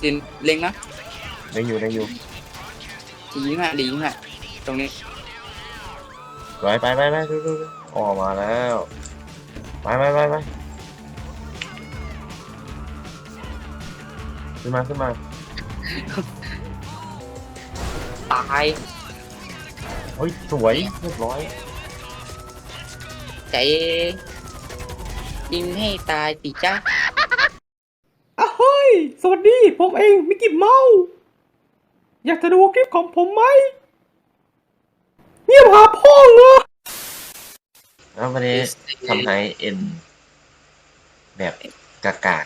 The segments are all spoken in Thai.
พี่ซินเล็งนะได้อยู่ได้อยู่ดียิงอะดียิงอะตรงนี้ไปไปไปไปดูดูดูออกมาแล้วไปไปไปไปขึ้นมาขึ้นมาตายเฮ้ยสวยเรียบร้อยใจยิงให้ตายสิจ้าอะเฮ้ย สวัสดีผมเองมิกกี้เมาส์อยากจะดูคลิปของผมไหมเงียบหาพ่องเหรอแล้ววันนี้ทำให้เอ็น แบบกากาก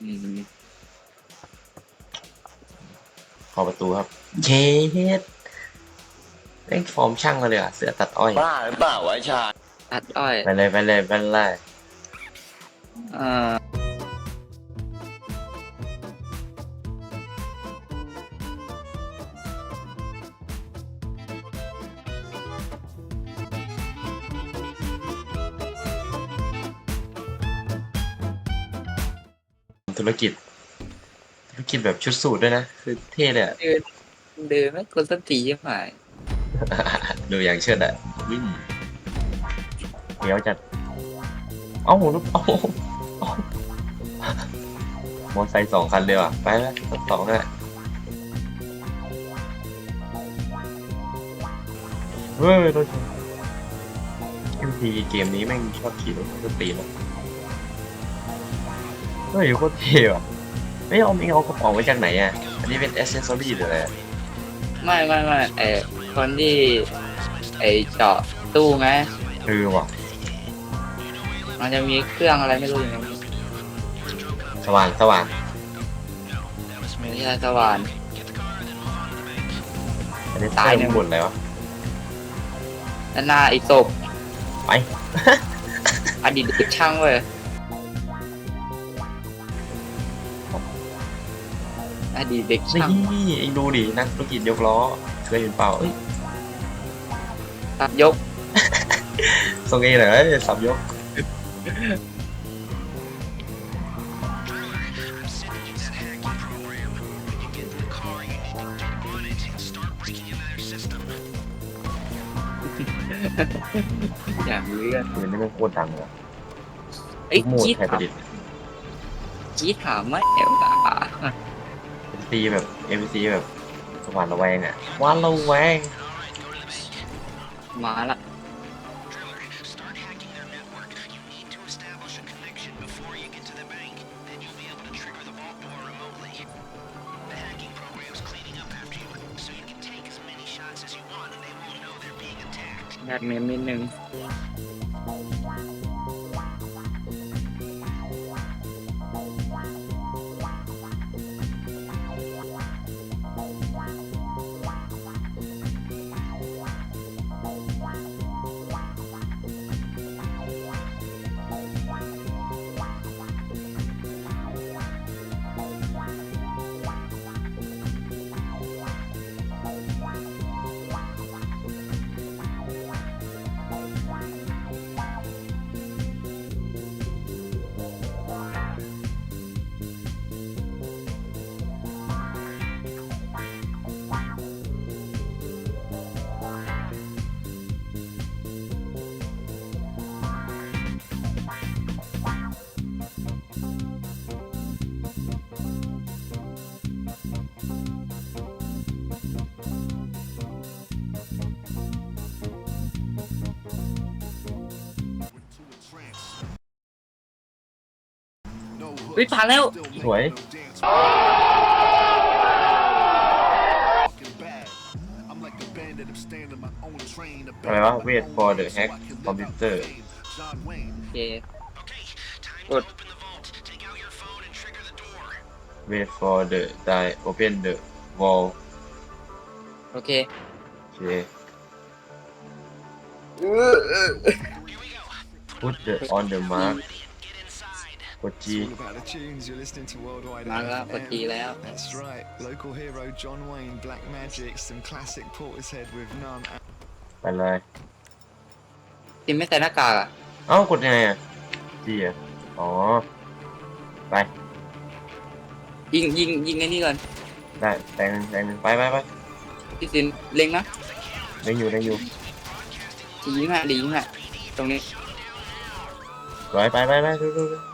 อืมเข้าประตูครับเช็ดเล่นฟอร์มช่างมาเลยอะ เสือตัดอ้อย บ้าหรือเปล่าวะไอ้ชาตัดอ้อย ไปเลย ไปเลย ไปเลยเอ่อ ธุรกิจ ธุรกิจแบบชุดสูทด้วยนะ คือเท่เลยอะ เดินเดินไม่กดสติยังไงดูอย่างเชิดอะวิ่งเดี๋ยวจัด เอ้าลูกเอ้าเอ้ามอเตอร์ไซค์สองคันเลยว่ะ ไปแล้วสองอะเฮ้ยรถเอ็มพีเกมนี้แม่งชอบขี่รถสตีนอะ เฮ้ยโคตรเท่ว่ะไม่เอาไม่เอากระเป๋าไว้จากไหนอะ อันนี้เป็นอ c เซสซอรี่หรืออะไรอะไม่ไม่ไม่ไอคนที่ไอเจาะตู้ไง เออว่ะมันจะมีเครื่องอะไรไม่รู้อย่างนี้สว่างสว่างไม่ใช่สว่าน อันนี้ตายหนึ่ง หมดแล้วะ ด้านหน้าไอศพไป อดีตเด็กช่างเว้ย อดีตเด็กนี่ช่างเองดูดินักธุรกิจยกล้อเคยเห็นเปล่าเอ้ยตัดยกทรงเอเหรอเอ้ยสับยกอย่างเลื่อนเดี๋ยวนี้มันโคตรดังเลยไอ้ยโหมดจี๊ดไทยประดิษฐ์จี๊ดถามว่าเอลตา ซีแบบเอ็มซีแบบหวานระแวงอะหวานระแวงมาละแอดเมมนิดนึง วิผ่านแล้ว สวย อะไรวะ wait for the hack computer โอเคกด wait for the die open the wall โอเค โอเค put the on the mark listening to Worldwide. มาแล้ว FM. กดดีแล้ว That's right. Local hero John Wayne, Black Magic, some classic Portishead with none. ไปเลยติมไม่ใส่หน้ากากอะเอ้ากดยังไงอะ G อะอ๋อไปยิงยิงยิงไอ้นี่ก่อนได้แตงหนึ่งแตงหนึ่งไปไปไปพี่ซินเล็งนะได้อยู่ได้อยู่ยิงอะดียิงอะตรงนี้ไปไปไปไปดูดู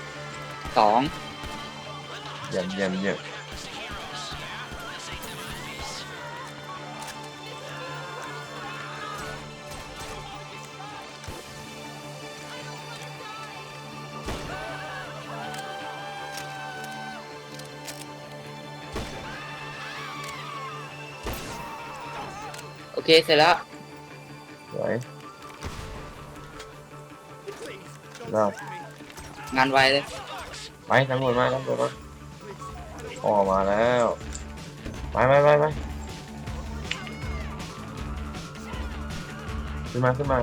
สองเยี่ยมเยี่ยมเยี่ยมโอเค เสร็จแล้ว สวยรอบงานไวเลย ไปตำรวจมาตำรวจมาออกมาแล้วไปไปไปไปขึ้นมาขึ้นมา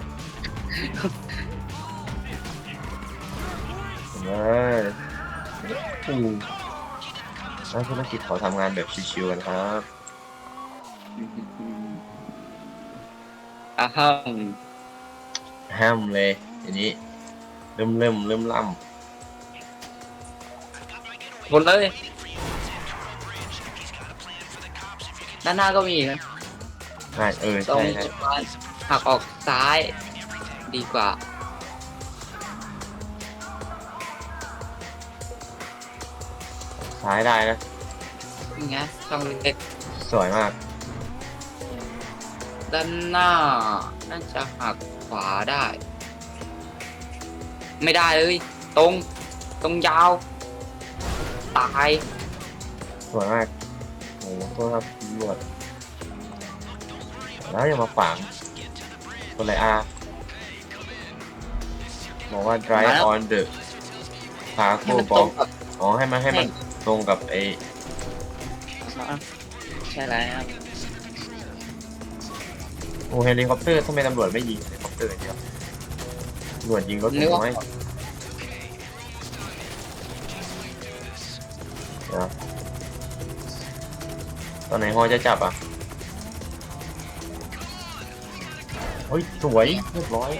ขึ้นมาอืมนักธุรกิจขอทำงานแบบชิวๆกันครับอ้าวห้ามเลยอันนี้เริ่มเริ่มเริ่มล่ห มดเลยด้านหน้าก็มีอีกนะำใช่เออตรใช่งใช่จุดบ้านหักออกซ้าย ดีกว่า ซ้ายได้นะอย่างเงี้ยช่องเล็กสวยมากด้านหน้า น่าจะหักขวาได้ ไม่ได้เลย ตรง ตรงยาว ตาย สวยมากโอ้โหโทษครับตำรวจแล้วอย่ามาฝังตัวอะไรอาบอกว่า drive มาแล้ว on the ให้ cargo มันตรง box กับ อ๋อให้มันให้มันตรงกับไอ้ใช่แล้ว โอ้เฮลิคอปเตอร์ทำไมตำรวจไม่ยิงเฮลิคอปเตอร์อย่างเดียวตำรวจยิงรถผมน้อย เดี๋ยวตอนไหนฮอจะจับอะเฮ้ยสวยเรียบร้อย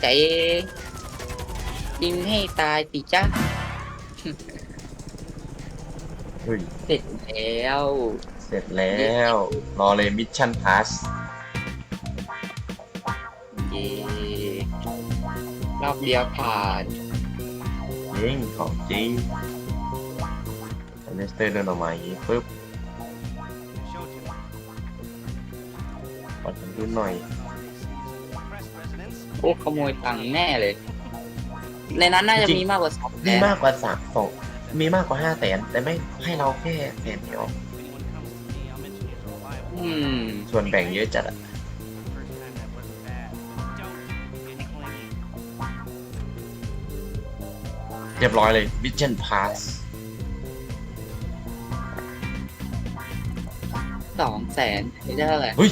ใจยิงให้ตายสิจ้าเฮ้ยเสร็จแล้ว เสร็จแล้วรอเลยมิชชั่นพาสเย่รอบเดียวผ่านยิงของจริง เลสเตอร์เดินออกมาอย่างนี้ปุ๊บปัดผมดูหน่อย โอ้ขโมยตังค์แน่เลย ในนั้นน่าจะจริง มีมากกว่าสองแสมีนมากกว่าสามสองมีมากกว่าห้าแสนแต่ไม่ให้เราแค่แสนเดียว อืม ส่วนแบ่งเยอะจัดอะเรียบร้อยเลยมิช สสองแสนไม่ได้เท่าไหร่เฮ้ย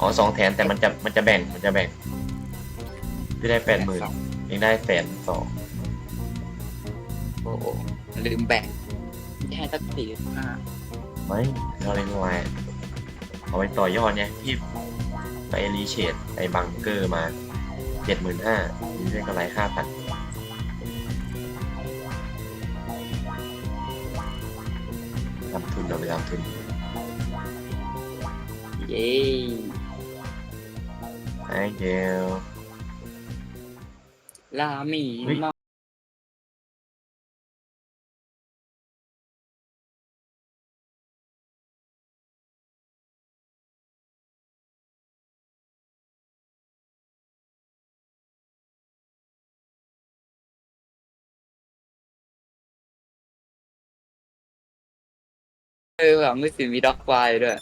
อ๋อสองแสนแต่มันจะมันจะแบ่งมันจะแบ่งพี่ได้แปดหมื่นเองได้แสนสองโอ้โหลืมแบ่งแค่สักสี่ห้าไม่เราเลยไงเอาไปต่อยอดไงพี่ไปรีเชดไอ้บังเกอร์มาเจ็ดหมื่นห้าได้กำไรห้าพันทำทุนเราไปทำทุน เย้ไอ้เดียวลาหมีเฮ้ยมาเออแบบมือสิมีด็อกไฟด้วย